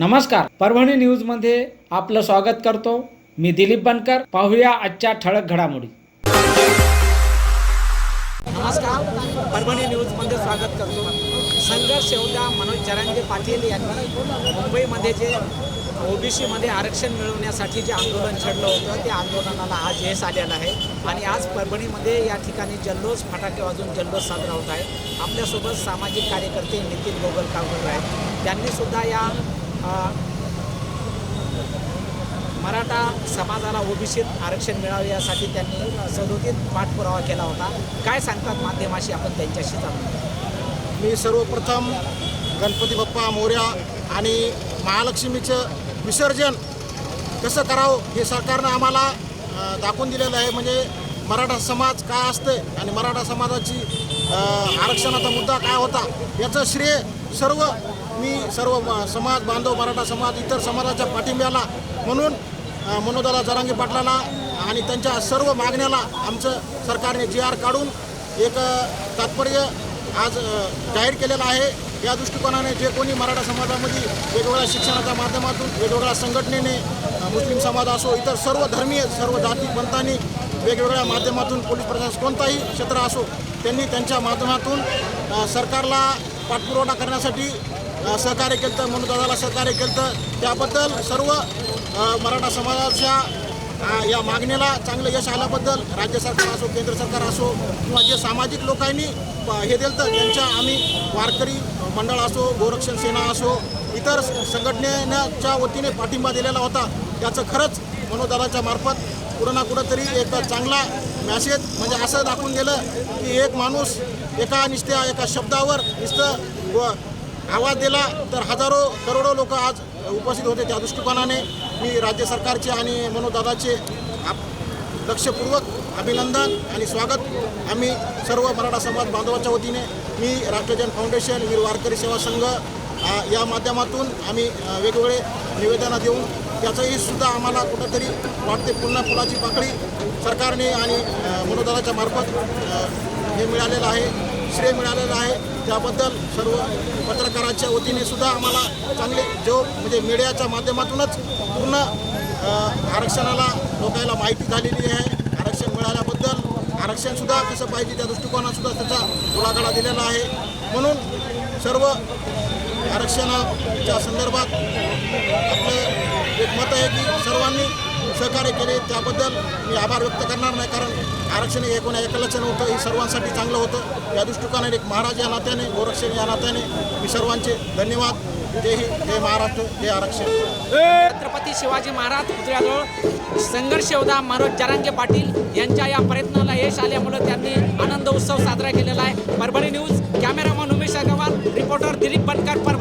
नमस्कार. परभणी न्यूजमध्ये आपलं स्वागत करतो. मी दिलीप बनकर. पाहूया आजच्या ठळक घडामोडी. नमस्कार. परभणी न्यूजमध्ये स्वागत करतो. संघर्ष होता मनोज जरांगे पाटील यांनी मुंबईमध्ये जे ओबीसीमध्ये आरक्षण मिळवण्यासाठी जे आंदोलन छडलं होतं त्या आंदोलनाला आज यश आलेलं आहे. आणि आज परभणीमध्ये या ठिकाणी जल्लोष फटाके वाजून जल्लोष साजरा होत आहे. आपल्यासोबत सामाजिक कार्यकर्ते नितीन गोगलकावकर आहेत. त्यांनीसुद्धा या मराठा समाजाला ओबीसीत आरक्षण मिळावे यासाठी त्यांनी सदोदित पाठपुरावा केला होता. काय सांगतात माध्यमाशी आपण त्यांच्याशी जाणून मी सर्वप्रथम गणपती बाप्पा मोर्या आणि महालक्ष्मीचं विसर्जन कसं करावं हे सरकारनं आम्हाला दाखवून दिलेलं आहे. म्हणजे मराठा समाज काय असते आणि मराठा समाजाची आरक्षणाचा मुद्दा काय होता याचं श्रेय सर्व मी सर्व समाज बांधव मराठा समाज इतर समाजाच्या पाठिंब्याला म्हणून मनोदाला जरांगी पाटलाला आणि त्यांच्या सर्व मागण्याला आमचं सरकारने जी आर काढून एक तात्पर्य आज जाहीर केलेलं आहे. या दृष्टिकोनाने जे कोणी मराठा समाजामध्ये वेगवेगळ्या शिक्षणाच्या माध्यमातून वेगवेगळ्या संघटनेने मुस्लिम समाज असो इतर सर्व धर्मीय सर्व जाती पंथांनी वेगवेगळ्या माध्यमातून पोलीस प्रशासन कोणताही क्षेत्र असो त्यांनी त्यांच्या माध्यमातून सरकारला पाठपुरवठा करण्यासाठी सहकार्य केलं म्हणून दादाला सहकार्य केलं. त्याबद्दल सर्व मराठा समाजाच्या या मागणीला चांगलं यश आल्याबद्दल राज्य सरकार असो केंद्र सरकार असो किंवा जे सामाजिक लोकांनी प- हे दिलं तर त्यांच्या आम्ही वारकरी मंडळ असो गोरक्षण सेना असो इतर संघटनेच्या वतीने पाठिंबा दिलेला होता. त्याचं खरंच मनोदलाच्या मार्फत कुठं ना कुठंतरी एक चांगला मॅसेज म्हणजे असं दाखवून गेलं की एक माणूस एका निस्त्या एका शब्दावर नुसतं व आवाज दिला तर हजारो करोडो लोक आज उपस्थित होते त्या दृष्टिकोनाने. मी राज्य सरकारचे आणि मनोदादाचे आप- लक्षपूर्वक अभिनंदन आणि स्वागत. आम्ही सर्व मराठा समाज बांधवाच्या वतीने मी राष्ट्रजन फाउंडेशन वीर वारकरी सेवा संघ या माध्यमातून आम्ही वेगवेगळे निवेदनं देऊन त्याचंही सुद्धा आम्हाला कुठंतरी वाटते पुन्हा फुलाची पाकळी सरकारने आणि अ, मनोदलाच्या मार्फत हे मिळालेलं आहे श्रेय मिळालेलं आहे. त्याबद्दल सर्व पत्रकारांच्या वतीने सुद्धा आम्हाला चांगले जो म्हणजे मीडियाच्या माध्यमातूनच पूर्ण आरक्षणाला लोकांना माहिती झालेली आहे. आरक्षण मिळाल्याबद्दल आरक्षणसुद्धा कसं पाहिजे त्या दृष्टिकोनातसुद्धा त्याचा पुढाकारा दिलेला आहे. म्हणून सर्व आरक्षणाच्या संदर्भात आपलं एक मत आहे की सर्वांनी सहकार्य केले त्याबद्दल मी आभार व्यक्त करणार नाही कारण आरक्षण हे कोणा एकलाच नव्हतं हे सर्वांसाठी चांगलं होतं. या दृष्टिकोन एक महाराज या नात्याने गोरक्षण या नात्याने मी सर्वांचे धन्यवाद. जय हिंद जय महाराष्ट्र जय आरक्षण. छत्रपती शिवाजी महाराज पुतळ्याजवळ संघर्ष योद्धा मनोज जरांगे पाटील यांच्या या प्रयत्नाला यश आल्यामुळे त्यांनी आनंद उत्सव साजरा केलेला आहे. Parbhani news cameraman Umesh Agrawal reporter Dilip Bankar Parbhani.